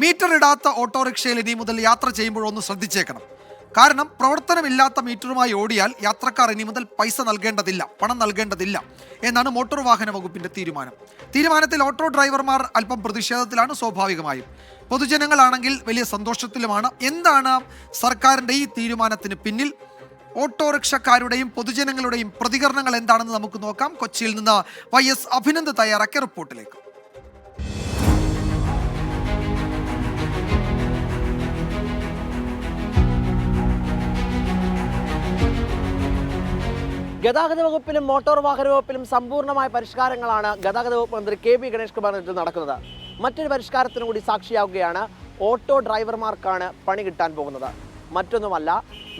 Metre ഇടാത്ത ഓട്ടോറിക്ഷയിൽ ഇനി മുതൽ യാത്ര ചെയ്യുമ്പോൾ ഒന്ന് ശ്രദ്ധിച്ചേക്കണം. കാരണം പ്രവർത്തനമില്ലാത്ത മീറ്ററുമായി ഓടിയാൽ യാത്രക്കാർ ഇനി മുതൽ പൈസ നൽകേണ്ടതില്ല പണം നൽകേണ്ടതില്ല എന്നാണ് മോട്ടോർ വാഹന വകുപ്പിന്റെ തീരുമാനം. തീരുമാനത്തിൽ ഓട്ടോ ഡ്രൈവർമാർ അല്പം പ്രതിഷേധത്തിലാണ് സ്വാഭാവികമായും. പൊതുജനങ്ങളാണെങ്കിൽ വലിയ സന്തോഷത്തിലുമാണ്. എന്താണ് സർക്കാരിന്റെ ഈ തീരുമാനത്തിന് പിന്നിൽ? ഓട്ടോറിക്ഷക്കാരുടെയും പൊതുജനങ്ങളുടെയും പ്രതികരണങ്ങൾ എന്താണെന്ന് നമുക്ക് നോക്കാം. കൊച്ചിയിൽ നിന്ന് വൈ എസ് അഭിനന്ദ് തയ്യാറാക്കിയ റിപ്പോർട്ടിലേക്ക്. ഗതാഗത വകുപ്പിലും മോട്ടോർ വാഹന വകുപ്പിലും സമ്പൂർണമായ പരിഷ്കാരങ്ങളാണ് ഗതാഗത വകുപ്പ് മന്ത്രി കെ പി ഗണേഷ് നേതൃത്വത്തിൽ നടക്കുന്നത്. മറ്റൊരു പരിഷ്കാരത്തിനും കൂടി സാക്ഷിയാവുകയാണ് ഓട്ടോ ഡ്രൈവർമാർക്കാണ് പണി കിട്ടാൻ പോകുന്നത്. മറ്റൊന്നുമല്ല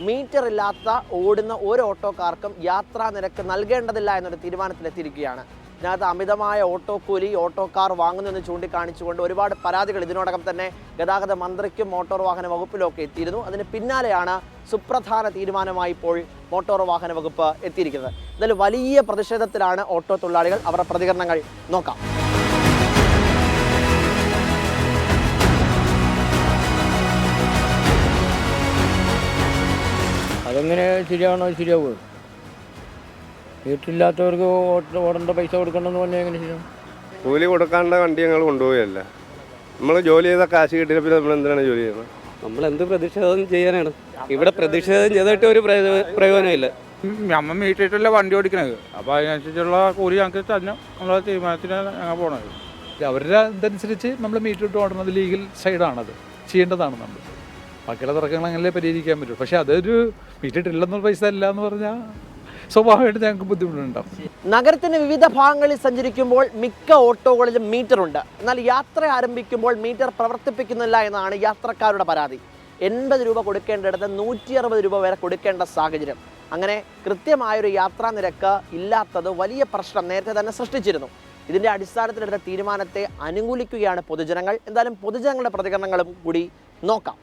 മീറ്റർ ഇല്ലാത്ത ഓടുന്ന ഒരു ഓട്ടോക്കാർക്കും യാത്രാ നിരക്ക് നൽകേണ്ടതില്ല എന്നൊരു തീരുമാനത്തിലെത്തിയിരിക്കുകയാണ്. ഇതിനകത്ത് അമിതമായ ഓട്ടോ കൂലി ഓട്ടോ ഓട്ടോക്കാർ വാങ്ങുന്നെന്ന് ചൂണ്ടിക്കാണിച്ചുകൊണ്ട് ഒരുപാട് പരാതികൾ ഇതിനോടകം തന്നെ ഗതാഗത മന്ത്രിക്കും മോട്ടോർ വാഹന വകുപ്പിലും ഒക്കെ എത്തിയിരുന്നു. അതിന് പിന്നാലെയാണ് സുപ്രധാന തീരുമാനമായി ഇപ്പോൾ മോട്ടോർ വാഹന വകുപ്പ് എത്തിയിരിക്കുന്നത്. ഇതിൽ വലിയ പ്രതിഷേധത്തിലാണ് ഓട്ടോ തൊഴിലാളികൾ അവരുടെ പ്രതികരണങ്ങൾ. നോക്കാം. അതെങ്ങനെ ശരിയാണോ ശരിയാവുക വീട്ടിലില്ലാത്തവർക്ക് ഓട്ട ഓടേണ്ട പൈസ കൊടുക്കണമെന്ന് പറഞ്ഞാൽ എങ്ങനെ ശരിയാവും? കൂലി കൊടുക്കാണ്ട വണ്ടി ഞങ്ങൾ കൊണ്ടുപോവുകയല്ല നമ്മൾ ജോലി ചെയ്ത കാശ് കിട്ടിയ പിന്നെ നമ്മൾ എന്തിനാണ് ജോലി ചെയ്യുന്നത്? നമ്മൾ എന്ത് പ്രതിഷേധം ചെയ്യാനാണ്? ഇവിടെ പ്രതിഷേധം ചെയ്തിട്ട് ഒരു പ്രയോ- പ്രയോജനമില്ല. അമ്മ മീറ്റിട്ടല്ല വണ്ടി ഓടിക്കണത്. അപ്പോൾ അതിനനുസരിച്ചുള്ള കൂലി ഞങ്ങൾക്ക് തന്നെ നമ്മളെ തീരുമാനത്തിന് ഞങ്ങൾ പോണത്. അവരുടെ ഇതനുസരിച്ച് നമ്മൾ മീറ്റിട്ട് ഓടുന്നത് ലീഗൽ സൈഡാണത്. ചെയ്യേണ്ടതാണ് നമ്മൾ ബാക്കിയുള്ള തർക്കങ്ങൾ അങ്ങനെ പരിഹരിക്കാൻ പറ്റും. പക്ഷേ അതൊരു മീറ്റിട്ടില്ലെന്നൊരു പൈസ അല്ല എന്ന് പറഞ്ഞാൽ സ്വാഭാവികമായിട്ട് ഞങ്ങൾക്ക് ബുദ്ധിമുട്ടുണ്ടാവും. നഗരത്തിന്റെ വിവിധ ഭാഗങ്ങളിൽ സഞ്ചരിക്കുമ്പോൾ മിക്ക ഓട്ടോകളിലും മീറ്റർ ഉണ്ട് എന്നാൽ യാത്ര ആരംഭിക്കുമ്പോൾ മീറ്റർ പ്രവർത്തിപ്പിക്കുന്നില്ല എന്നാണ് യാത്രക്കാരുടെ പരാതി. എൺപത് രൂപ കൊടുക്കേണ്ടിടത്ത് നൂറ്റി അറുപത് രൂപ വരെ കൊടുക്കേണ്ട സാഹചര്യം. അങ്ങനെ കൃത്യമായൊരു യാത്രാ നിരക്ക് ഇല്ലാത്തത് വലിയ പ്രശ്നം നേരത്തെ തന്നെ സൃഷ്ടിച്ചിരുന്നു. ഇതിന്റെ അടിസ്ഥാനത്തിലെടുത്ത തീരുമാനത്തെ അനുകൂലിക്കുകയാണ് പൊതുജനങ്ങൾ. എന്തായാലും പൊതുജനങ്ങളുടെ പ്രതികരണങ്ങളും കൂടി നോക്കാം.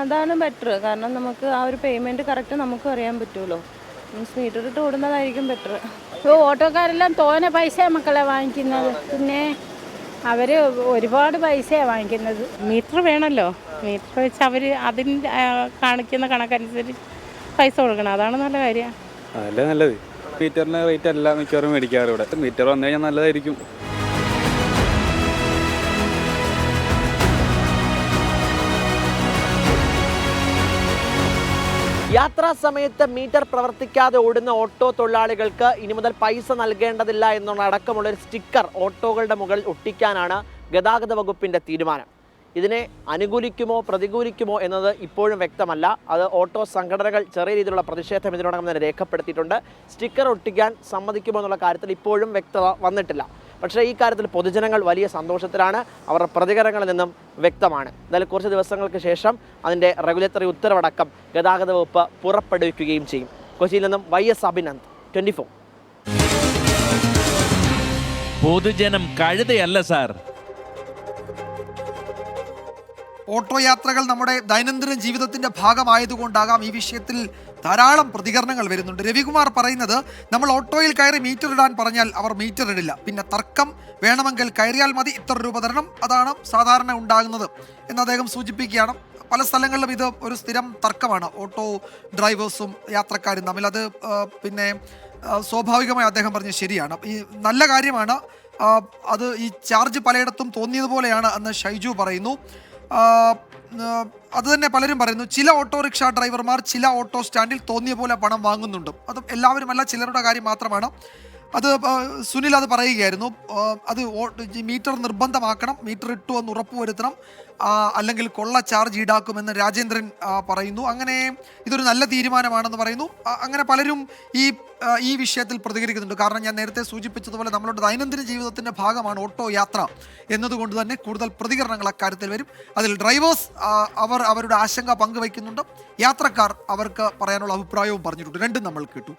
അതാണ് ബെറ്റർ. കാരണം നമുക്ക് ആ ഒരു പേയ്മെന്റ് കറക്റ്റ് നമുക്കും അറിയാൻ പറ്റുമല്ലോ. മീൻസ് മീറ്റർ ഇട്ട് ഓടുന്നതായിരിക്കും ബെറ്റർ ഇപ്പോൾ ഓട്ടോക്കാരെല്ലാം തോനെ പൈസ മക്കളെ വാങ്ങിക്കുന്നത്. പിന്നെ അവർ ഒരുപാട് പൈസയാണ് വാങ്ങിക്കുന്നത്. മീറ്റർ വേണമല്ലോ മീറ്റർ വെച്ച് അവർ അതിന്റെ കാണിക്കുന്ന കണക്കനുസരിച്ച് പൈസ കൊടുക്കണം. അതാണ് നല്ല കാര്യം. അതല്ലേ നല്ലത്. മീറ്ററിന് റേറ്റ് എല്ലാം മിക്കവാറും മേടിക്കാറ് ഇവിടെ. മീറ്റർ വന്നു കഴിഞ്ഞാൽ നല്ലതായിരിക്കും. യാത്രാ സമയത്ത് മീറ്റർ പ്രവർത്തിക്കാതെ ഓടുന്ന ഓട്ടോ തൊഴിലാളികൾക്ക് ഇനി മുതൽ പൈസ നൽകേണ്ടതില്ല എന്നുള്ള അടക്കമുള്ള ഒരു സ്റ്റിക്കർ ഓട്ടോകളുടെ മുകളിൽ ഒട്ടിക്കാനാണ് ഗതാഗത വകുപ്പിന്റെ തീരുമാനം. ഇതിനെ അനുകൂലിക്കുമോ പ്രതികൂലിക്കുമോ എന്നത് ഇപ്പോഴും വ്യക്തമല്ല. അത് ഓട്ടോ സംഘടനകൾ ചെറിയ രീതിയിലുള്ള പ്രതിഷേധം ഇതിനോടകം തന്നെ രേഖപ്പെടുത്തിയിട്ടുണ്ട്. സ്റ്റിക്കർ ഒട്ടിക്കാൻ സമ്മതിക്കുമോ എന്നുള്ള കാര്യത്തിൽ ഇപ്പോഴും വ്യക്തത വന്നിട്ടില്ല. പക്ഷേ ഈ കാര്യത്തിൽ പൊതുജനങ്ങൾ വലിയ സന്തോഷത്തിലാണ്. അവരുടെ പ്രതികരണങ്ങളിൽ നിന്നും വ്യക്തമാണ്. എന്തായാലും കുറച്ച് ദിവസങ്ങൾക്ക് ശേഷം അതിന്റെ റെഗുലേറ്ററി ഉത്തരവടക്കം ഗതാഗത വകുപ്പ് പുറപ്പെടുവിക്കുകയും ചെയ്യും. കൊച്ചിയിൽ നിന്നും Y S Abhinand twenty four. പൊതുജനം കഴുതയല്ല സാർ. ഓട്ടോ യാത്രകൾ നമ്മുടെ ദൈനംദിന ജീവിതത്തിന്റെ ഭാഗമായതുകൊണ്ടാകാം ഈ വിഷയത്തിൽ ധാരാളം പ്രതികരണങ്ങൾ വരുന്നുണ്ട്. രവികുമാർ പറയുന്നത് നമ്മൾ ഓട്ടോയിൽ കയറി മീറ്റർ ഇടാൻ പറഞ്ഞാൽ അവർ മീറ്റർ ഇടില്ല. പിന്നെ തർക്കം വേണമെങ്കിൽ കയറിയാൽ മതി ഇത്ര രൂപ തരണം. അതാണ് സാധാരണ ഉണ്ടാകുന്നത് എന്ന് അദ്ദേഹം സൂചിപ്പിക്കുകയാണ്. പല സ്ഥലങ്ങളിലും ഇത് ഒരു സ്ഥിരം തർക്കമാണ്. ഓട്ടോ ഡ്രൈവേഴ്സും യാത്രക്കാരും തമ്മിൽ. അത് പിന്നെ സ്വാഭാവികമായി അദ്ദേഹം പറഞ്ഞ് ശരിയാണ്. ഈ നല്ല കാര്യമാണ് അത് ഈ ചാർജ് പലയിടത്തും തോന്നിയതുപോലെയാണ് എന്ന് ഷൈജു പറയുന്നു. അത് തന്നെ പലരും പറയുന്നു ചില ഓട്ടോറിക്ഷ ഡ്രൈവർമാർ ചില ഓട്ടോ സ്റ്റാൻഡിൽ തോന്നിയ പോലെ പണം വാങ്ങുന്നുണ്ട്. എല്ലാവരും എല്ലാവരുമല്ല ചിലരുടെ കാര്യം മാത്രമാണ്. അത് സുനിൽ അത് പറയുകയായിരുന്നു. അത് മീറ്റർ നിർബന്ധമാക്കണം മീറ്റർ ഇട്ടു എന്ന് ഉറപ്പുവരുത്തണം അല്ലെങ്കിൽ കൊള്ള ചാർജ് ഈടാക്കുമെന്ന് രാജേന്ദ്രൻ പറയുന്നു. അങ്ങനെ ഇതൊരു നല്ല തീരുമാനമാണെന്ന് പറയുന്നു. അങ്ങനെ പലരും ഈ ഈ വിഷയത്തിൽ പ്രതികരിക്കുന്നുണ്ട്. കാരണം ഞാൻ നേരത്തെ സൂചിപ്പിച്ചതുപോലെ നമ്മളുടെ ദൈനംദിന ജീവിതത്തിന്റെ ഭാഗമാണ് ഓട്ടോ യാത്ര എന്നതുകൊണ്ട് തന്നെ കൂടുതൽ പ്രതികരണങ്ങൾ അക്കാര്യത്തിൽ വരും. അതിൽ ഡ്രൈവേഴ്സ് അവർ അവരുടെ ആശങ്ക പങ്കുവയ്ക്കുന്നുണ്ട്. യാത്രക്കാർ അവർക്ക് പറയാനുള്ള അഭിപ്രായവും പറഞ്ഞിട്ടുണ്ട്. രണ്ടും നമ്മൾ കേട്ടു.